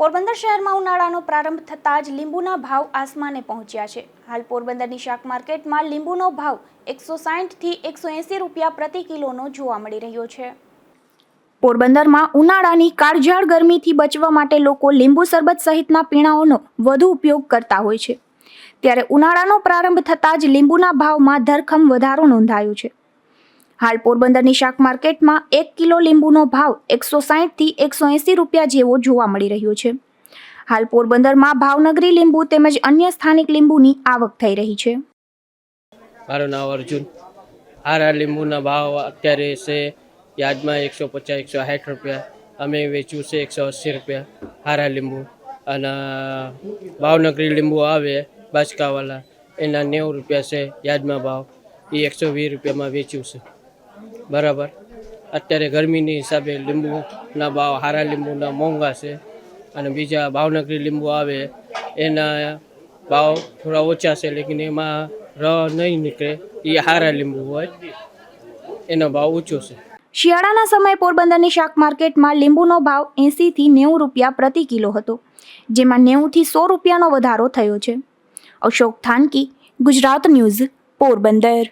પોરબંદર શહેરમાં ઉનાળાનો પ્રારંભ થતાં જ લીંબુના ભાવ આસમાને પહોંચ્યા છે. હાલ પોરબંદરની શાક માર્કેટમાં લીંબુનો ભાવ એકસો સાહીઠથી એકસો એંસી રૂપિયા પ્રતિ કિલોનો જોવા મળી રહ્યો છે. પોરબંદરમાં ઉનાળાની કાળઝાળ ગરમીથી બચવા માટે લોકો લીંબુ શરબત સહિતના પીણાઓનો વધુ ઉપયોગ કરતા હોય છે. ત્યારે ઉનાળાનો પ્રારંભ થતાં જ લીંબુના ભાવમાં ધરખમ વધારો નોંધાયો છે. હાલ પોરબંદરની શાક માર્કેટમાં એક કિલો લીંબુનો ભાવ એકસો સાહીઠથી એકસો એંસી રૂપિયા જેવો જોવા મળી રહ્યો છે. હાલ પોરબંદરમાં ભાવનગરી લીંબુ તેમજ અન્ય સ્થાનિક લીંબુની આવક થઈ રહી છે. મારું નામ અર્જુન. હારા લીંબુના ભાવ અત્યારે છે યાદમાં એકસો પચાસ, એકસો સાઠ રૂપિયા. અમે વેચ્યું છે એકસો અસી રૂપિયા હારા લીંબુ. અને ભાવનગરી લીંબુ આવે બાચકાવાલા એના નેવું રૂપિયા છે યાદમાં ભાવ. એ એકસો વીસ રૂપિયામાં વેચ્યું છે. બરાબર. અત્યારે ગરમીની હિસાબે લીંબુના ભાવ, હારા લીંબુના મોંઘા છે અને બીજા ભાવનગરી લીંબુ આવે, એના ભાવ થોડા ઓછા છે, લેકિન એમાં ર નહીં નીકળે, એ હારા લીંબુ હોય, એનો ભાવ ઊંચો છે. શિયાળાના સમયે પોરબંદરની શાક માર્કેટમાં લીંબુનો ભાવ એંસીથી નેવું રૂપિયા પ્રતિ કિલો હતો, જેમાં નેવુંથી સો રૂપિયાનો વધારો થયો છે. અશોક થાનકી, ગુજરાત ન્યૂઝ, પોરબંદર.